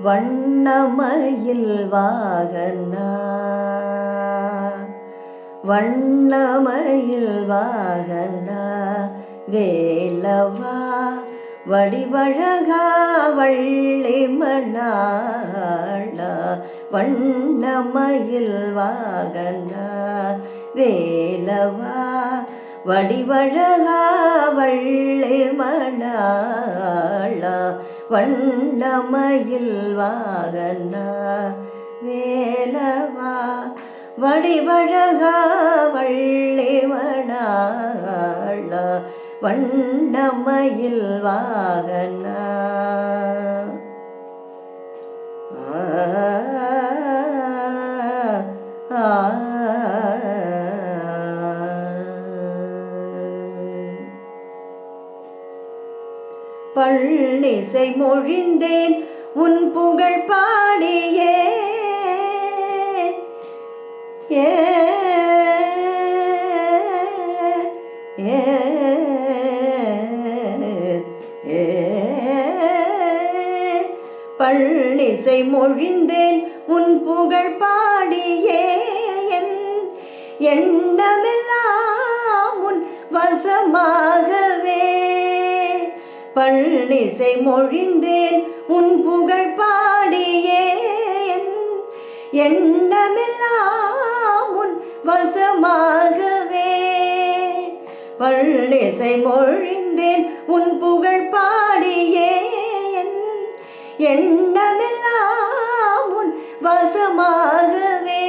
வண்ணமயில் வாகனா வண்ணமயில் வாகனா வேலவா வடிவழகா வள்ளி மணாளா வண்ணமயில் வாகனா வேலவா வடிவழகா வள்ளி மணாளா வண்ணமயில் வாகனா வேலவா வடிவழகா வள்ளி மணாளா வண்ணமயில் வாகனா. பள்ளிசை மொழிந்தேன் உன் புகழ் பாடியே. ஏ இசை மொழிந்தேன் உன் புகழ் பாடியே எண்ணமெல்லாம் உன் வசமாகவே. பள்ளிசை மொழிந்தேன் உன் புகழ் பாடியே எண்ணமெல்லாம் உன் வசமாகவே. பள்ளிசை மொழிந்தேன் உன் புகழ் பாடியே என் எண்ணமெல்லாம் வரமாகவே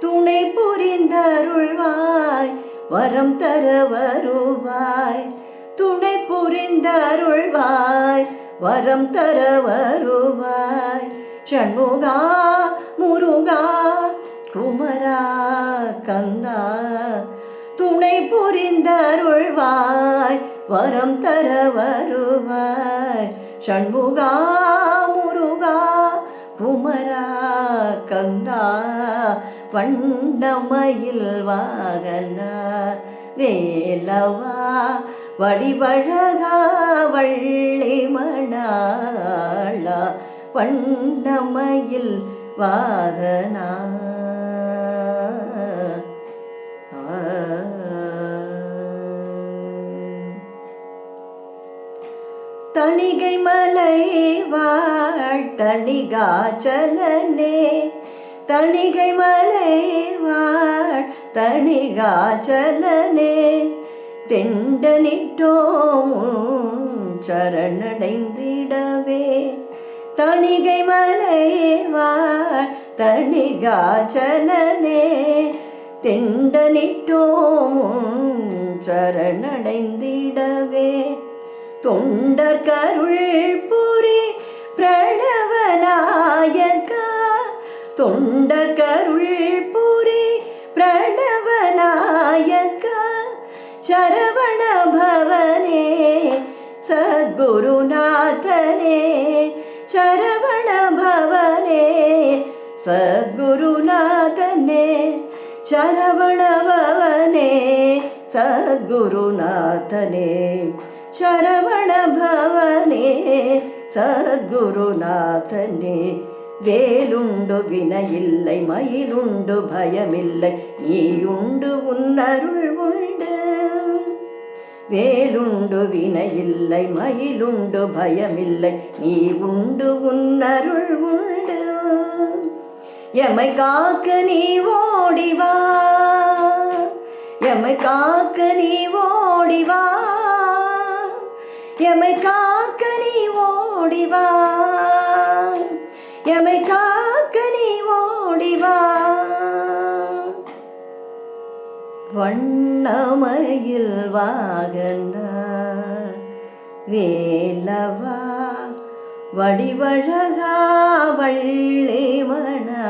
துணை புரிந்தருள்வாய் வரம் தர வருவாய். துணை புரிந்தருள்வாய் வரம் தர வருவாய். ஷண்முகா முருகா குமரா கந்தா. துணை புரிந்தருள்வாய் வரம் தர வருவாய். ஷண்முகா குமரா கந்தா வண்ணமயில் வாகனா வேலவா வடிவழகா வள்ளி மணாளா வண்ணமயில் வாகனா. ஆ. தணிகை மலை வாழ் தணிகாச்சலனே. தணிகை மலை வாழ் தணிகாச்சலனே. தெண்டனிட்டோம் சரணடைந்திடவே. தணிகை மலை வாழ் தணிகாச்சலனே. தெண்டனிட்டோம் சரணடைந்திடவே. தொண்டர் கருள் புரி பிரணவநாயகா தொண்டர் கருள் புரி பிரணவநாயகா சரவண பவனே சத்குருநாதனே சரவண பவனே சத்குருநாதனே சரவண பவனே சத்குருநாதனே சரவண பவனே சத்குருநாதனே வேலுண்டு வினையில்லை மயிலுண்டு பயமில்லை நீயுண்டு உன்னருள் உண்டு. வேலுண்டு வினையில்லை மயிலுண்டு பயமில்லை நீ உண்டு உன்னருள் உண்டு. எமை காக்க நீ ஓடிவா எமை காக்க நீ ஓடிவா எமை காக்க நீ ஓடிவா எமை காக்க நீ ஓடிவா வண்ணமயில் வாகனா வேலவா வடிவழகா வள்ளி மணா